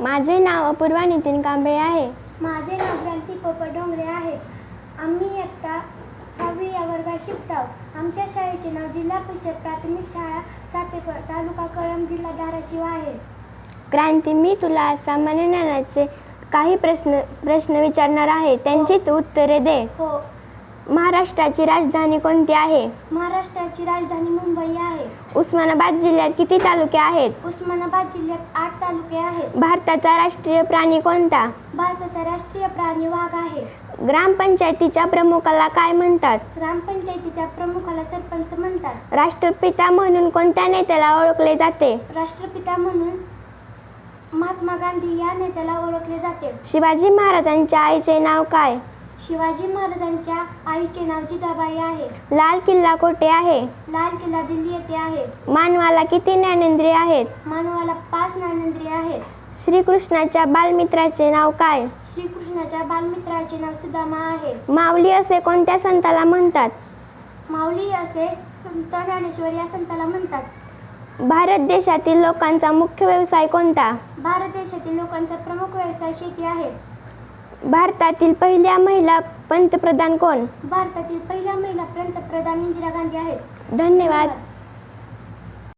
माझे नाव अपूर्वा नितीन कांबळे आहे. माझे नाव क्रांती पोपट डोंगरे आहे. आम्ही इयत्ता सहावी या वर्गात शिकतो. आमच्या शाळेचे नाव जिल्हा परिषद प्राथमिक शाळा सातेफळ तालुका कळंब जिल्हा धाराशिव आहे. क्रांती मी तुला सामान्य ज्ञानाचे काही प्रश्न प्रश्न विचारणार आहे. त्यांची तू उत्तरे दे. हो. महाराष्ट्राची राजधानी कोणती आहे? महाराष्ट्राची राजधानी मुंबई आहे. उस्मानाबाद जिल्ह्यात किती तालुके आहेत? उस्मानाबाद जिल्ह्यात आठ तालुके आहेत. भारताचा राष्ट्रीय प्राणी कोणता? भारताचा राष्ट्रीय प्राणी वाघ आहे. ग्रामपंचायतीच्या प्रमुखाला काय म्हणतात? ग्रामपंचायतीच्या प्रमुखाला सरपंच म्हणतात. राष्ट्रपिता म्हणून कोणत्या नेत्याला ओळखले जाते? राष्ट्रपिता म्हणून महात्मा गांधी या नेत्याला ओळखले जाते. शिवाजी महाराजांच्या आईचे नाव काय? शिवाजी महाराजांच्या आईचे नाव जिजाबाई आहे. लाल किल्ला कोठे आहे? लाल किल्ला दिल्ली येथे आहे. मानवाला किती ज्ञानेंद्रिय आहेत? मानवाला पाच ज्ञानेंद्रिय आहेत. श्रीकृष्णाच्या बालमित्राचे नाव काय? श्रीकृष्णाच्या बालमित्राचे नाव सुदामा आहे. माऊली असे कोणत्या संताला म्हणतात? माऊली असे संत ज्ञानेश्वर या संताला म्हणतात. भारत देशातील लोकांचा मुख्य व्यवसाय कोणता? भारत देशातील लोकांचा प्रमुख व्यवसाय शेती आहे. भारतातील पहिल्या महिला पंतप्रधान कोण? भारतातील पहिल्या महिला पंतप्रधान इंदिरा गांधी आहेत. धन्यवाद.